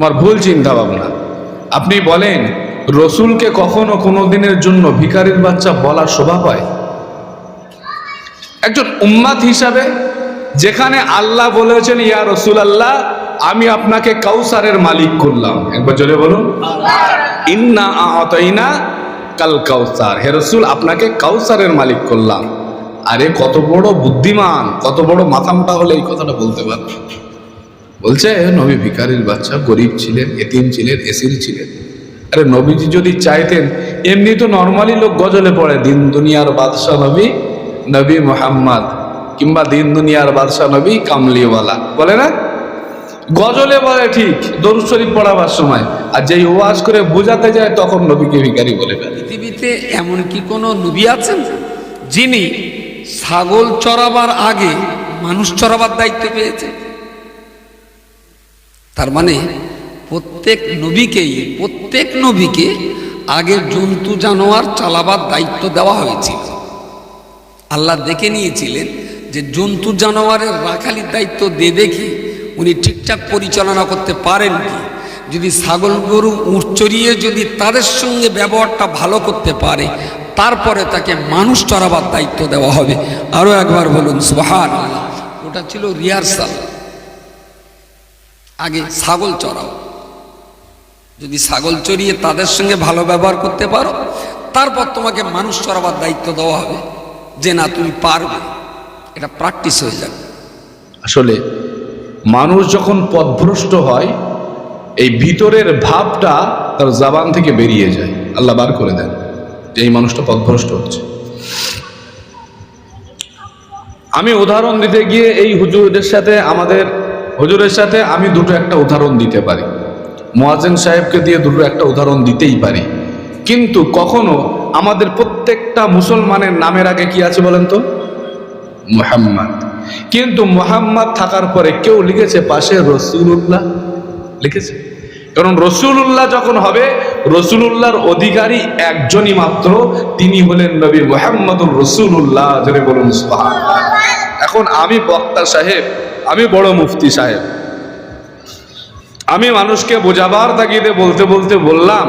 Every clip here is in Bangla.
আমার ভুল চিন্তা ভাবনা আপনি বলেন রসুলকে কখনো কোনো দিনের জন্য ভিখারির বাচ্চা বলা শোভা পায়? একজন উম্মাদ হিসাবে যেখানে আল্লাহ বলেছেন ইয়া রসুল আল্লাহ আমি আপনাকে কাউসারের মালিক করলাম। একবার জোরে বলুন। ইন্না আতাইনা কাল কাউসার। হে রসুল আপনাকে কাউসারের মালিক করলাম। আরে কত বড় বুদ্ধিমান কত বড় মাথামোটা হলে এই কথাটা বলতে পারবে বলছে নবী ভিকারির বাচ্চা গরিব ছিলেন, এতিম ছিলেন, এসির ছিলেন। আরে নবীজি যদি চাইতেন, এমনি তো নর্মালি লোক গজলে পড়ে, দিন দুনিয়ার বাদশাহ নবী নবী মোহাম্মদ। কিংবা, দিন দুনিয়ার বাদশাহ নবী, কামলিওয়ালা। বলে না? গজলে বলে ঠিক, দরুদ শরীফ পড়াবার সময়। আর যেই ওয়াজ করে বোঝাতে যায়, তখন নবীকে ভিখারি বলে পৃথিবীতে এমন কি কোনো নবী আছেন, যিনি ছাগল চড়াবার আগে মানুষ চড়াবার দায়িত্ব পেয়েছে? তার মানে প্রত্যেক নবীকেই, প্রত্যেক নবীকে আগে জন্তু জানোয়ার চালাবার দায়িত্ব দেওয়া হয়েছিল। আল্লাহ দেখে নিয়েছিলেন যে জন্তু জানোয়ারের রাখালির দায়িত্ব দিয়ে দেখি উনি ঠিকঠাক পরিচালনা করতে পারেন কি? যদি ছাগল গরু উঁট চড়িয়ে যদি তাদের সঙ্গে ব্যবহারটা ভালো করতে পারে, তারপরে তাকে মানুষ চড়াবার দায়িত্ব দেওয়া হবে। আরও একবার বলুন সুহান ওটা ছিল রিহার্সাল আগে ছাগল চড়াও। যদি ছাগল চড়িয়ে তাদের সঙ্গে ভালো ব্যবহার করতে পারো, তারপর তোমাকে মানুষ চড়াবার দায়িত্ব দেওয়া হবে যে, না, তুমি পারবে। এটা প্র্যাকটিস হয়ে যাবে। আসলে মানুষ যখন পথভ্রষ্ট হয়, এই ভিতরের ভাবটা তার জাবান থেকে বেরিয়ে যায়। আল্লাহ বার করে দেন যে, এই মানুষটা পথভ্রষ্ট হচ্ছে। আমি উদাহরণ দিতে গিয়ে এই হুজুরদের সাথে আমাদের হুজুরের সাথে আমি দুটো একটা উদাহরণ দিতে পারি। মোয়াজেন সাহেবকে দিয়ে দুটো একটা উদাহরণ দিতেই পারি। কিন্তু কখনো আমাদের প্রত্যেকটা মুসলমানের নামের আগে কি আছে বলেন তো? মুহাম্মদ। কিন্তু মুহাম্মদ থাকার পরে কেউ লিখেছে পাশে রসুল্লাহ লিখেছে? কারণ রসুল্লাহ যখন হবে, রসুলুল্লাহর অধিকারী একজনই মাত্র, তিনি হলেন নবী মোহাম্মদুর রসুল্লাহ বলুন সুবহানাল্লাহ। এখন আমি বক্তা সাহেব, আমি বড় মুফতি সাহেব। আমি মানুষকে বোঝাবার তাগিদে বলতে বলতে বললাম,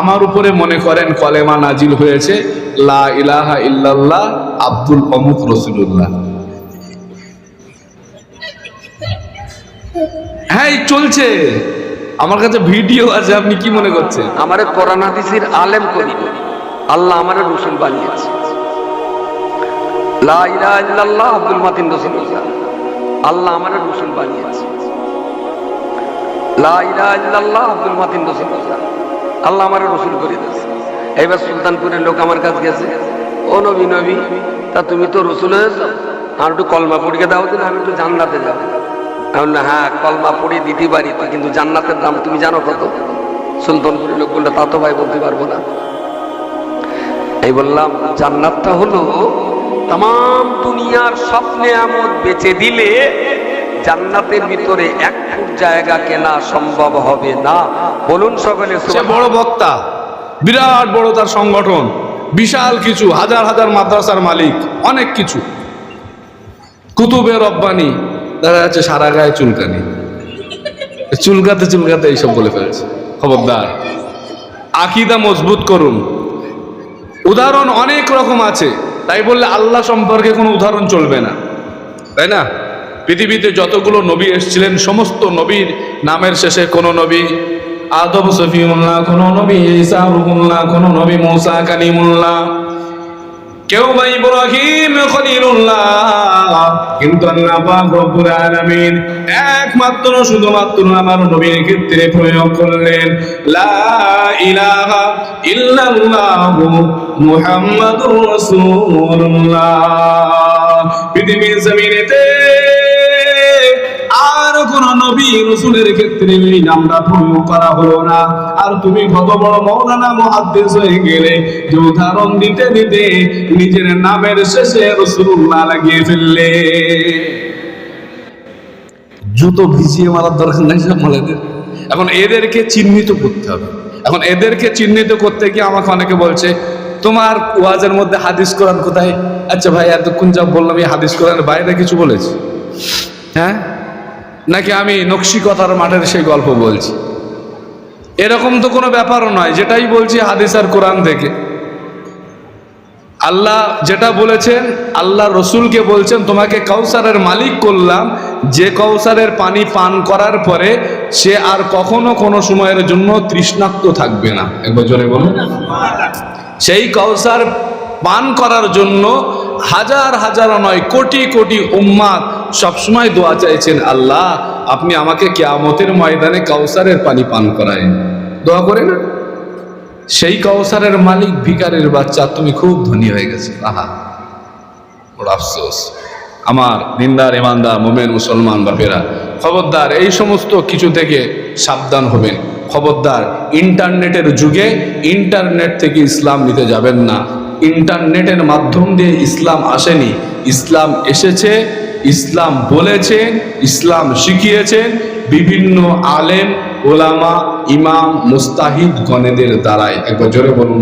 আমার উপরে মনে করেন কলেমা নাজিল হয়েছে, লা ইলাহা ইল্লাল্লাহ, আব্দুল অমুক রসুল্লাহ হ্যাঁ চলছে। আমার কাছে ভিডিও আছে, আপনি কি মনে করছেন? আমারে কোরআন আলেম করি আল্লাহ আমারে রসুল বানিয়েছে। লা ইলাহা ইল্লাল্লাহ আব্দুল মাতিন রসুল্লাহ আল্লাহ আমারে রসুল বানিয়েছে। লা ইলাহা ইল্লাল্লাহ আব্দুল মাতিন রসুল্লাহ আল্লাহ আমারে রসুল করে দিয়েছে। এবার সুলতানপুরের লোক আমার কাছে গেছে ও নবী নবী তা তুমি তো রসুল হয়েছ আর একটু কলমা পড়িয়ে দাও দিন আমি একটু জান্নাতে যাব। আমি বললাম, হ্যাঁ কলমা পড়িয়ে দিতে পারি তো কিন্তু জান্নাতের দাম তুমি জানো কত? সুলতানপুরের লোক বলল তা তো ভাই বলতে পারব না। এই বললাম জান্নাতটা হলো তাম দুনিয়ার স্বপ্নে আমদ বেচে দিলে জান্নাতের ভিতরে এক ফুট জায়গা কেনা সম্ভব হবে না। বলুন সকলে বড় বক্তা বিরাট বড় তার সংগঠন বিশাল কিছু হাজার হাজার মাদ্রাসার মালিক অনেক কিছু। কুতুবের রব্বানি দেখা যাচ্ছে সারা গায়ে চুলকানি। চুলকাতে চুলকাতে এইসব বলে ফেলেছে। খবরদার আকিদা মজবুত করুন। উদাহরণ অনেক রকম আছে। তাই বললে আল্লাহ সম্পর্কে কোনো উদাহরণ চলবে না। তাই না? পৃথিবীতে যতগুলো নবী এসেছিলেন, সমস্ত নবীর নামের শেষে কোনো নবী আদম, সফিউল্লাহ, কোনো নবী ঈসা রুকুল্লাহ কোনো নবী মৌসা কালিমুল্লাহ কেউ বা ইব্রাহিম খলিলুল্লাহ, কিন্তু আল্লাহ পাক রব্বুল আলামিন একমাত্র, শুধুমাত্র আমার নবীর ক্ষেত্রে প্রয়োগ করলেন। লা ইলাহা ইল্লাল্লাহ মুহাম্মাদুর রাসূলুল্লাহ। পৃথিবীর জমিনেতে কোন নবী, রসুলের ক্ষেত্রে এই নামটা প্রয়োগ করা হলো না। আর তুমি কত বড় মৌলানা মহাদ্দেশ হয়ে গেলে যে উদাহরণ দিতে দিতে নিজের নামের শেষে রসুল্লাহ লাগিয়ে ফেললে। জুতো ভিজিয়ে মারার দরকার নাই সব মলেদের এখন এদেরকে চিহ্নিত করতে হবে। এখন এদেরকে চিহ্নিত করতে গিয়ে আমাকে অনেকে বলছে, তোমার ওয়াজের মধ্যে হাদিস কোরআন কোথায়? আচ্ছা ভাই, এতক্ষণ যা বললাম, এই হাদিস কোরআনের বাইরে কিছু বলেছি। হ্যাঁ? নাকি আমি নকশি কথার মাঠের সেই গল্প বলছি? এরকম তো কোনো ব্যাপারও নয়, যেটাই বলছি হাদিস আর কোরআন থেকে। আল্লাহ যেটা বলেছেন, আল্লাহ রসুলকে বলছেন, তোমাকে কাউসারের মালিক করলাম। যে কাউসারের পানি পান করার পরে সে আর কখনো কোনো সময়ের জন্য তৃষ্ণাক্ত থাকবে না। একবার জোরে বলুন। সেই কাউসার পান করার জন্য হাজার হাজার নয়, কোটি কোটি উম্মাদ সবসময় দোয়া চাইছেন, আল্লাহ, আপনি আমাকে কেয়ামতের ময়দানে কাউসারের পানি পান করায় দোয়া করে না? সেই কাউসারের মালিক ভিকারের বাচ্চা, তুমি খুব ধনী হয়ে গেছে। আহা, বড় আফসোস। আমার দিনদার, ইমানদার, মোমেন, মুসলমান বাপেরা, খবরদার, এই সমস্ত কিছু থেকে সাবধান হবেন। খবরদার, ইন্টারনেটের যুগে ইন্টারনেট থেকে ইসলাম নিতে যাবেন না। ইন্টারনেটের মাধ্যম দিয়ে ইসলাম আসেনি। ইসলাম এসেছে, ইসলাম বলেছেন ইসলাম শিখিয়েছেন বিভিন্ন আলেম, ওলামা, ইমাম, মুস্তাহিদ গণেদের দ্বারাই। একবার জোরে বলুন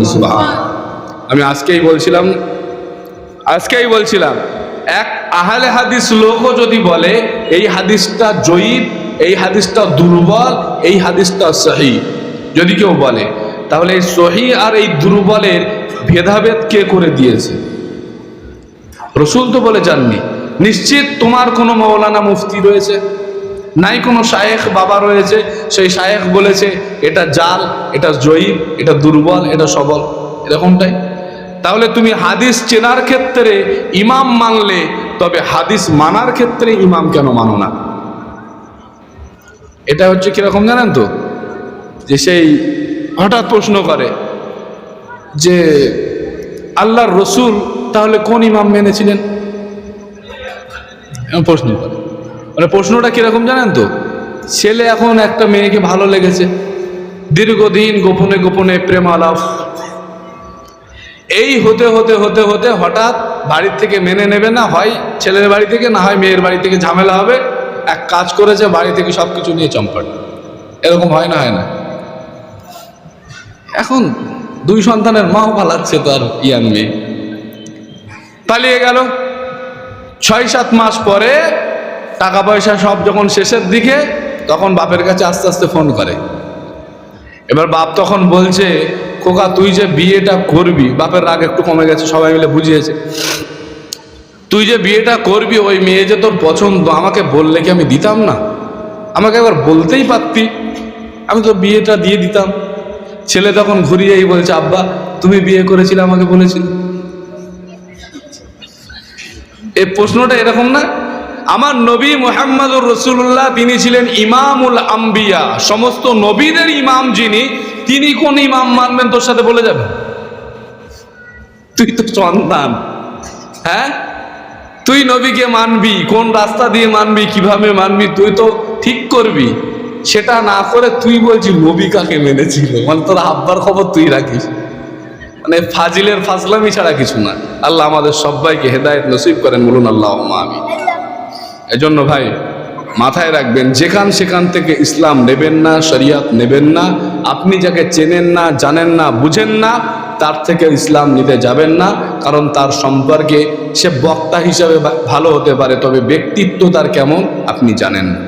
আমি আজকেই বলছিলাম আজকেই বলছিলাম, এক আহলে হাদিস লোকও যদি বলে, এই হাদিসটা জয়ীব, এই হাদিসটা দুর্বল, এই হাদিসটা সহি। যদি কেউ বলে, তাহলে এই সহি আর এই দুর্বলের ভেদাভেদ কে করে দিয়েছে? রসুল তো বলে যাননি, নিশ্চিত তোমার কোনো মৌলানা মুফতি রয়েছে? নাই কোনো শায়েখ বাবা রয়েছে, সেই শায়েখ বলেছে, এটা জাল, এটা জয়ীব, এটা দুর্বল, এটা সবল, এরকমটাই। তাহলে তুমি হাদিস চেনার ক্ষেত্রে ইমাম মানলে, তবে হাদিস মানার ক্ষেত্রে ইমাম কেন মানো না? এটা হচ্ছে কীরকম জানেন তো? যে সেই হঠাৎ প্রশ্ন করে যে আল্লাহর রসুল তাহলে কোন ইমাম মেনেছিলেন? প্রশ্ন মানে প্রশ্নটা কীরকম জানেন তো? ছেলে এখন একটা মেয়েকে ভালো লেগেছে। দীর্ঘদিন গোপনে গোপনে প্রেম আলাপ এই হতে হতে হতে হতে হঠাৎ বাড়ির থেকে মেনে নেবে না, হয় ছেলের বাড়ি থেকে, না হয় মেয়ের বাড়ি থেকে ঝামেলা হবে। এক কাজ করেছে, বাড়ি থেকে সব কিছু নিয়ে চম্পট। এরকম হয় না হয় না। এখন দুই সন্তানের মাও পালাচ্ছে তো আর ইয়াং মেয়ে। পালিয়ে গেল। ছয় সাত মাস পরে টাকা পয়সা সব যখন শেষের দিকে, তখন বাপের কাছে আস্তে আস্তে ফোন করে। এবার বাপ তখন বলছে, খোকা, তুই যে বিয়েটা করবি, বাপের রাগ একটু কমে গেছে, সবাই মিলে বুঝিয়েছে। তুই যে বিয়েটা করবি, ওই মেয়ে যে তোর পছন্দ, আমাকে বললে কি আমি দিতাম না? আমাকে একবার বলতেই পারতি। আমি তো বিয়েটা দিয়ে দিতাম। ছেলে তখন ঘুরিয়েই বলছে, আব্বা, তুমি বিয়ে করেছিলে আমাকে বলেছিলে। এই প্রশ্নটা এরকম না? আমার নবী মোহাম্মদুর রসুল্লাহ তিনি ছিলেন ইমামুল আম্বিয়া। সমস্ত নবীদের ইমাম যিনি, তিনি কোন ইমাম মানবেন তোর সাথে বলে যাবেন তুই তো সন্তান। হ্যাঁ? তুই নবীকে মানবি, কোন রাস্তা দিয়ে মানবি, কীভাবে মানবি, তুই তো ঠিক করবি। সেটা না করে তুই বলছি, নবী কাকে মেনেছিল? মানে তোর আব্বার খবর তুই রাখিস। মানে ফাজিলের ফাজলামি ছাড়া কিছু না। আল্লাহ আমাদের সবাইকে হেদায়েত নসিব করেন, বলুন আল্লাহ আমি এজন্য ভাই, মাথায় রাখবেন, যেখান সেখান থেকে ইসলাম নেবেন না, শরিয়াত নেবেন না, আপনি যাকে চেনেন না, জানেন না, বুঝেন না, তার থেকে ইসলাম নিতে যাবেন না, কারণ তার সম্পর্কে সে বক্তা হিসাবে ভালো হতে পারে, তবে ব্যক্তিত্ব তার কেমন, আপনি জানেন না।